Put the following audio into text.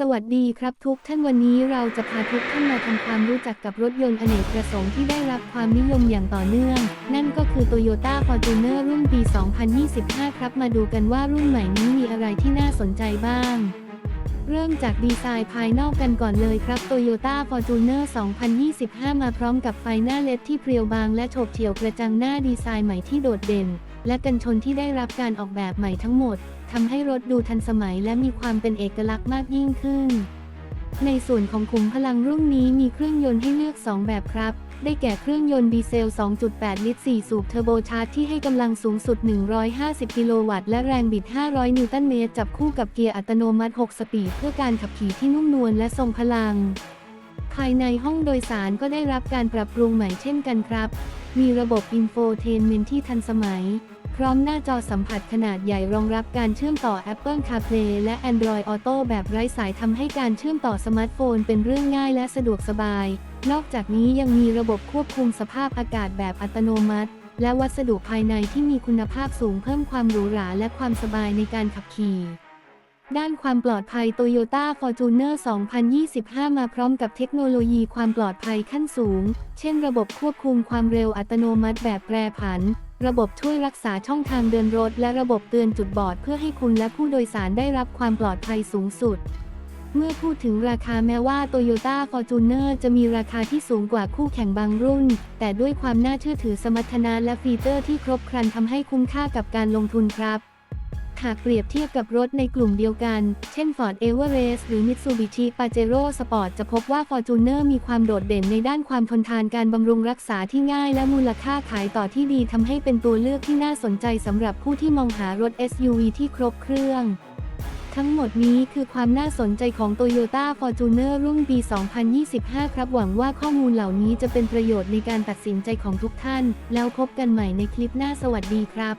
สวัสดีครับทุกท่านวันนี้เราจะพาทุกท่านมาทำความรู้จักกับรถยนต์อเนกประสงค์ที่ได้รับความนิยมอย่างต่อเนื่อง นั่นก็คือ Toyota Fortuner รุ่นปี 2025 ครับมาดูกันว่ารุ่นใหม่นี้มีอะไรที่น่าสนใจบ้างเริ่มจากดีไซน์ภายนอกกันก่อนเลยครับ Toyota Fortuner 2025 มาพร้อมกับไฟหน้าเลดที่เพรียวบางและโฉบเฉี่ยวกระจังหน้าดีไซน์ใหม่ที่โดดเด่น และกันชนที่ได้รับการออกแบบใหม่ทั้งหมด ทำให้รถดูทันสมัยและมีความเป็นเอกลักษณ์มากยิ่งขึ้น ในส่วนของขุมพลังรุ่นนี้มีเครื่องยนต์ให้เลือก 2 แบบครับ ได้แก่เครื่องยนต์ดีเซล 2.8 ลิตร 4 สูบเทอร์โบชาร์จที่ให้กำลังสูงสุด 150 กิโลวัตต์และแรงบิด 500 นิวตันเมตร จับคู่กับเกียร์อัตโนมัติ 6 สปีดเพื่อการขับขี่ที่นุ่มนวลและทรงพลัง ภายในห้องโดยสารก็ได้รับการปรับปรุงใหม่เช่นกันครับ มีระบบอินโฟเทนเมนที่ทันสมัย พร้อมหน้าจอสัมผัสขนาดใหญ่รองรับการเชื่อมต่อ Apple CarPlay และ Android Auto แบบไร้สายทำให้การเชื่อมต่อสมาร์ทโฟนเป็นเรื่องง่ายและสะดวกสบาย นอกจากนี้ยังมีระบบควบคุมสภาพอากาศแบบอัตโนมัติ และวัสดุภายในที่มีคุณภาพสูงเพิ่มความหรูหราและความสบายในการขับขี่ด้านความปลอดภัย Toyota Fortuner 2025 มาพร้อมกับเทคโนโลยีความปลอดภัยขั้นสูง เช่นระบบควบคุมความเร็วอัตโนมัติแบบแปรผัน ระบบช่วยรักษาช่องทางเดินรถ และระบบเตือนจุดบอดเพื่อให้คุณและผู้โดยสารได้รับความปลอดภัยสูงสุด เมื่อพูดถึงราคาแม้ว่า Toyota Fortuner จะมีราคาที่สูงกว่าคู่แข่งบางรุ่น แต่ด้วยความน่าเชื่อถือสมรรถนะและฟีเจอร์ที่ครบครันทำให้คุ้มค่ากับการลงทุนครับ หากเปรียบเทียบกับรถในกลุ่มเดียวกัน เช่น Ford Everest หรือ Mitsubishi Pajero Sport จะพบว่า Fortuner มีความโดดเด่นในด้านความทนทานการบำรุงรักษาที่ง่ายและมูลค่าขายต่อที่ดีทำให้เป็นตัวเลือกที่น่าสนใจสำหรับผู้ที่มองหารถ SUV ที่ครบเครื่องทั้งหมดนี้คือความน่าสนใจของ Toyota Fortuner รุ่นปี 2025 ครับหวังว่าข้อมูลเหล่านี้จะเป็นประโยชน์ในการตัดสินใจของทุกท่าน แล้วพบกันใหม่ในคลิปหน้าสวัสดีครับ